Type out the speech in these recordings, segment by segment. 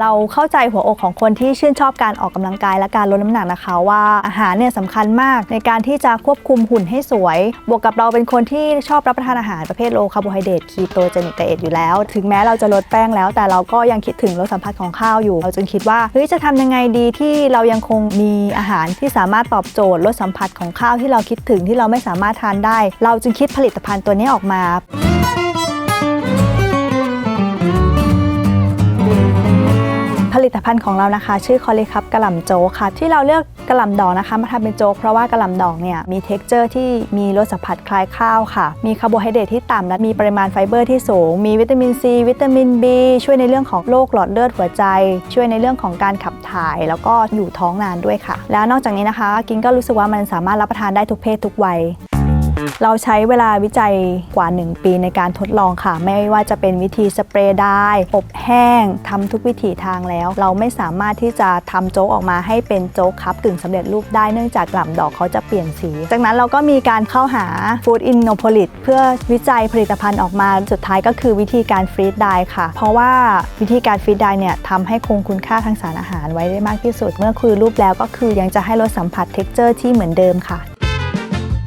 เราเข้าใจหัวอกของคนที่ชื่นชอบการออกกำลังกายและการลดน้ำหนักนะคะ ว่าอาหารเนี่ยสำคัญมากในการที่จะควบคุมหุ่นให้สวย บวกกับเราเป็นคนที่ชอบรับประทานอาหารประเภทโลคาร์โบไฮเดรตคีโตเจนิกไดเอทอยู่แล้ว ถึงแม้เราจะลดแป้งแล้ว แต่เราก็ยังคิดถึงรสสัมผัสของข้าวอยู่ เราจึงคิดว่าเฮ้ยจะทำยังไงดีที่เรายังคงมีอาหารที่สามารถตอบโจทย์รสสัมผัสของข้าวที่เราคิดถึงที่เราไม่สามารถทานได้ เราจึงคิดผลิตภัณฑ์ตัวนี้ออกมา ลิตภัณฑ์ของเรานะคะ ชื่อคอลิคับกระหล่ำโจ๊กค่ะ ที่เราเลือกกระหล่ำดอกนะคะ มาทำเป็นโจ๊กเพราะว่ากระหล่ำดอกเนี่ยมีเท็กเจอร์ที่มีรสสัมผัสคล้ายข้าวค่ะ มีคาร์โบไฮเดรตที่ต่ำและมีปริมาณไฟเบอร์ที่สูง มีวิตามินซีวิตามิน B ช่วยในเรื่องของโรคหลอดเลือดหัวใจ ช่วยในเรื่องของการขับถ่าย แล้วก็อยู่ท้องนานด้วยค่ะ แล้วนอกจากนี้นะคะ กินก็รู้สึกว่ามันสามารถรับประทานได้ทุกเพศทุกวัย เราใช้เวลาวิจัยกว่า 1 ปีในการทดลองค่ะ ไม่ว่าจะเป็นวิธีสเปรย์ได้อบแห้งทำทุกวิถีทางแล้ว เราไม่สามารถที่จะทำโจ๊กออกมาให้เป็นโจ๊กคัพกึ่งสำเร็จรูปได้เนื่องจากกล่ำดอกเขาจะเปลี่ยนสี จากนั้นเราก็มีการเข้าหา Food i n n o p o l i s เพื่อวิจัยผลิตภัณฑ์ออกมาสุดท้ายก็คือวิธีการฟรีดได้ค่ะ เพราะว่าวิธีการฟรีดได้เนี่ยทำให้คงคุณค่าทางสารอาหารไว้ได้มากที่สุด เมื่อคุยรูปแล้วก็คือยังจะให้รสสัมผัสเท็กเจอร์ที่เหมือนเดิมค่ะ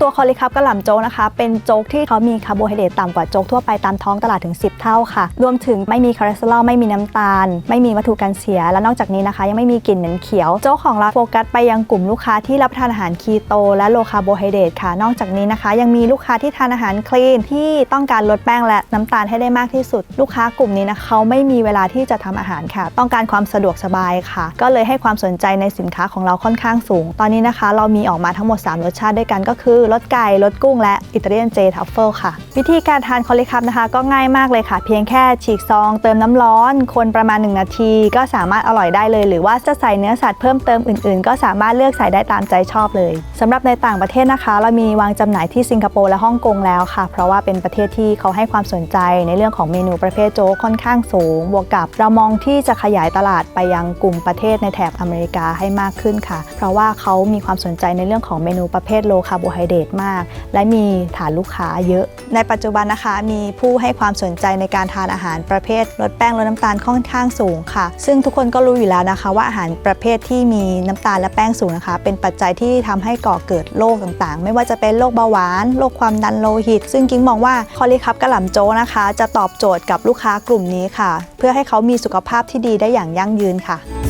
ตัวคอลิคับกระหล่ำโจ๊กนะคะ เป็นโจ๊กที่เขามีคาร์โบไฮเดรตต่ำกว่าโจ๊กทั่วไปตามท้องตลาดถึง 10 เท่าค่ะ รวมถึงไม่มีคอเลสเตอรอลไม่มีน้ำตาล ไม่มีวัตถุกันเสีย และนอกจากนี้นะคะ ยังไม่มีกลิ่นเหม็นเขียว โจ๊กของเราโฟกัสไปยังกลุ่มลูกค้าที่รับประทานอาหารคีโตและโลคาร์โบไฮเดรตค่ะ นอกจากนี้นะคะ ยังมีลูกค้าที่ทานอาหารคลีนที่ต้องการลดแป้งและน้ำตาลให้ได้มากที่สุด ลูกค้ากลุ่มนี้นะเขาไม่มีเวลาที่จะทำอาหารค่ะ ต้องการความสะดวกสบายค่ะ ก็เลยให้ความสนใจในสินค้าของเราค่อนข้างสูง ตอนนี้นะคะ เรามีออกมาทั้งหมด 3 รสชาติด้วยกันก็คือรสไก่รสกุ้งและอิตาเลียนเจทัฟเฟิลค่ะ วิธีการทานคอลิคับนะคะ ก็ง่ายมากเลยค่ะ เพียงแค่ฉีกซองเติมน้ำร้อน คนประมาณ 1 นาที ก็สามารถอร่อยได้เลย หรือว่าจะใส่เนื้อสัตว์เพิ่มเติมอื่นๆ ก็สามารถเลือกใส่ได้ตามใจชอบเลยสำหรับในต่างประเทศนะคะ เรามีวางจำหน่ายที่สิงคโปร์และฮ่องกงแล้วค่ะ เพราะว่าเป็นประเทศที่เขาให้ความสนใจในเรื่องของเมนูประเภทโจ๊กค่อนข้างสูง บวกกับเรามองที่จะขยายตลาดไปยังกลุ่มประเทศในแถบอเมริกาให้มากขึ้นค่ะ เพราะว่าเขามีความสนใจในเรื่องของเมนูประเภทโลคาร์โบไฮเดรตมาก และมีฐานลูกค้าเยอะ ในปัจจุบันนะคะ มีผู้ให้ความสนใจในการทานอาหารประเภทลดแป้งลดน้ำตาลค่อนข้างสูงค่ะ ซึ่งทุกคนก็รู้อยู่แล้วนะคะ ว่าอาหารประเภทที่มีน้ำตาลและแป้งสูงนะคะ เป็นปัจจัยที่ทำให้ก่อเกิดโรคต่างๆ ไม่ว่าจะเป็นโรคเบาหวานโรคความดันโลหิต ซึ่งกิ้งมองว่าคอลิคับกระหล่ำโจนะคะ จะตอบโจทย์กับลูกค้ากลุ่มนี้ค่ะ เพื่อให้เขามีสุขภาพที่ดีได้อย่างยั่งยืนค่ะ